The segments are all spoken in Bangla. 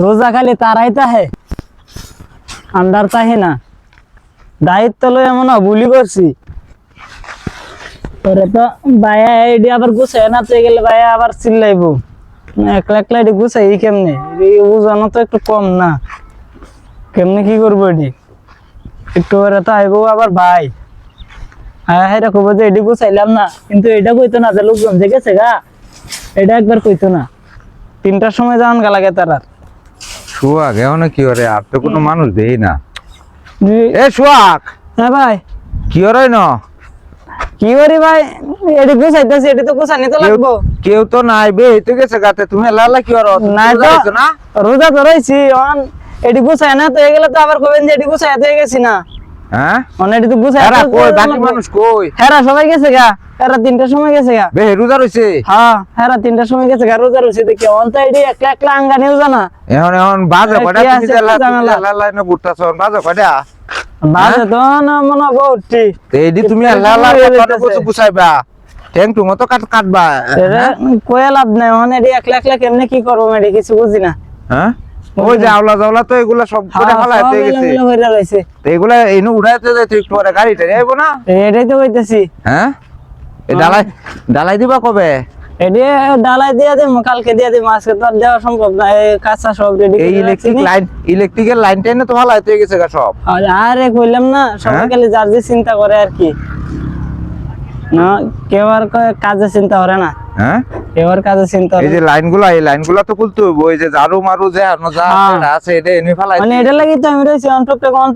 রোজা খালি তারাই তাহে আন্ডার তাহে না। দায়িত্ব লই এমন ভুলি করছি। পরে তো ভাইয়া এডি আবার গুছাই না তো গেলে ভাইয়া আবার চিল্লাইবো। একলা একলা এডি গুছাই কেমনে? ওজনও তো একটু কম না। কেমনে কি করব এডি? একটু পরে তো আইবো আবার ভাই। হ্যাঁ হ্যাঁ রাখব যে এডি গুছাইলাম না, কিন্তু এটা কইতো না যে লোকজন যে গেছে গা এটা একবার কইতো না। তিনটার সময় যাওয়ান গা লাগে তার আর সোহাগ এখন কি ওরে? আর তো কোনো মানুষ দেই না। এ সোহাগ হ্যাঁ ভাই। কি ওরে ন? কি করি ভাই? এটি গুছাইতেছি এটি তো গোছানি তো লাগবো। কেউ তো নাই বে হইতে গেছে গাতে। তুমি লালা কি ওর? নাই তো। রোজা তো রইছি অন এটি গোছায় না তো এগুলো তো আবার কবেন যে এটি গোছায় তো গেছি না। হ্যাঁ? অন এটি তো গুছাই এরা কই? বাকি মানুষ কই? হেরা সবাই গেছে গা। তিনটার সময় গেছে গা। বে রোজা রইছে? হ্যাঁ তিনটার সময় গেছে গা রোজা রয়েছে দেখি। অন তো একলা একলা আঙ্গা নিউ জানা এখন এখন বাজে কয়টা? তুমি আছে, যে লা- লা- লা- না বুটতাছ বাজে কয়টা? বাজে তো না মনে তুমি হয়ে কত ঠ্যাং তো কাট কাটবা। কয়ে লাভ নাই অন একলা একলা কেমনে কি করব এটি কিছু বুঝি না। হ্যাঁ? ওই যে আওলা জাওলা তো এগুলা সব করে হ্যাঁ, হয়ে গেছে এগুলা এনে উড়াইতে যাইতে একটু পরে গাড়িটা যাইবো না? এটাই তো কইতেছি। হ্যাঁ? এ ডালাই ডালাই দিবা কবে? এটি ডালাই দিয়ে দিম কালকে দিয়ে দিম আজকে তো দেওয়া সম্ভব না এই কাঁচা সব রেডি এই ইলেকট্রিক লাইন ইলেকট্রিকের লাইন টাইনে তো ভালো হয়ে গেছে গা সব। আরে কইলাম না হ্যাঁ? যার যে চিন্তা করে আর কি। না কেউ আর কাজে চিন্তা করে না। হ্যাঁ? কাজে চিন্তা করে এই যে লাইনগুলো এই লাইনগুলো তো খুলতে হইব। ওই যে ঝাড়ু মারু যে আনো যা হ্যাঁ। আছে, আছে এটা এনে ফেলাই মানে এটা লাগি তো আমি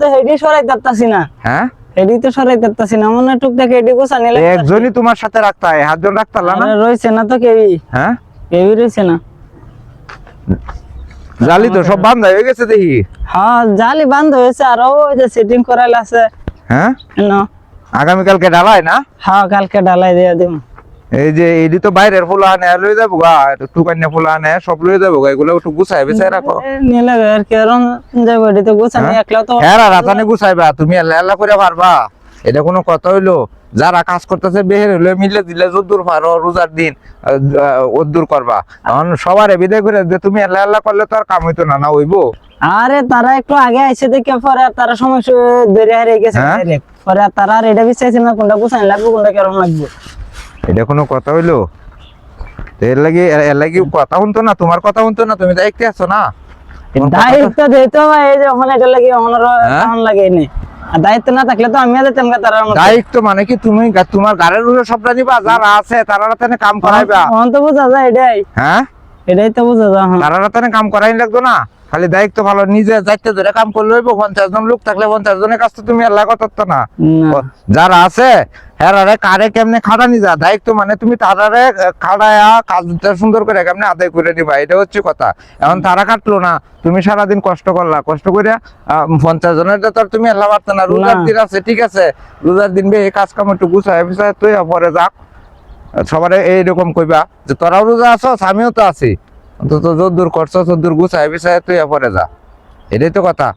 তো হেডি সরাই না। হ্যাঁ? হেডি তো সরাই তারতাছি না। মনে টুকটাক হেডি গোছা নিলে একজনই তোমার সাথে রাখতে হয় হাতজন রাখতে না? তো হ্যাঁ? কেউই রয়েছে না। জালি তো সব বান্ধা হয়ে গেছে দেখি। হ্যাঁ জালি বান্ধ হয়েছে। আর ওই যে সেটিং করাইলে আছে। হ্যাঁ? না আগামীকালকে ডালাই না? হ্যাঁ কালকে ডালাই দিয়ে দিব। এই যে এইদি তো বাইরের ফুল আনে লয়ে যাব গা ফুল আনে সব যাব গা এগুলো একটু গুছাই রাখো। নিলে আর যাব এটি তো গোছানি হ্যাঁ? একলা তো হ্যাঁ রাতানে গুছাইবা তুমি করে পারবা। এটা কোনো কথা হইল? যারা কাজ করতেছে বেহের হইলে মিলে দিলে যদ্দূর পারো রোজার দিন ওদ্দূর করবা। এখন সবার বিদায় করে যে তুমি আল্লাহ আল্লাহ করলে তো আর কাম হইতো না না হইবো? আরে তারা একটু আগে আইসে দেখে পরে তারা সময় সু- দেরি হারিয়ে গেছে হ্যাঁ? পরে তারা আর এটা বিচাইছে না কোনটা গোছানি লাগবে কোনটা কেরম লাগবে। এটা কোনো কথা হইল? এর লাগি এর লাগি কথা শুনতো না তোমার কথা শুনতো না তুমি দেখতে আছো না? দায়িত্ব দিতে হয় এই যে ওখানে এটা লাগে ওখানে? তখন লাগে নি আর দায়িত্ব না থাকলে তো আমিও যেতাম মতো দায়িত্ব মানে কি তুমি তোমার গাড়ির উপরে সবটা দিবা যারা আছে তারা কাম করাইবা। অন্ত বোঝা যায় এটাই। হ্যাঁ? এটাই তো বোঝা যায়। তারা রাতানে কাম করাই লাগতো না। খালি দায়িত্ব ভালো নিজে যাইতে ধরে কাম করলে হইব পঞ্চাশ জন লোক থাকলে পঞ্চাশ জনের কাছ তো তুমি আল্লাহ কথা না। যারা আছে হেরারে কারে কেমনে খাটানি যা দায়িত্ব মানে তুমি তারারে খাটায়া কাজটা সুন্দর করে কেমনে আদায় করে নিবা এটা হচ্ছে কথা। এখন তারা কাটলো না তুমি সারাদিন কষ্ট করলা। কষ্ট করে পঞ্চাশ জনের তো আর তুমি আল্লাহ পারতো না। রোজার দিন আছে ঠিক আছে। রোজার দিন বে এই কাজ কাম একটু গুছায় পিছায় তুই পরে যাক। সবারে এইরকম কইবা যে তোরাও রোজা আছস, আমিও তো আছি। অন্তত যদ্দূর করছ দূর গুছায় বিষয় তুই পরে যা। এটাই তো কথা।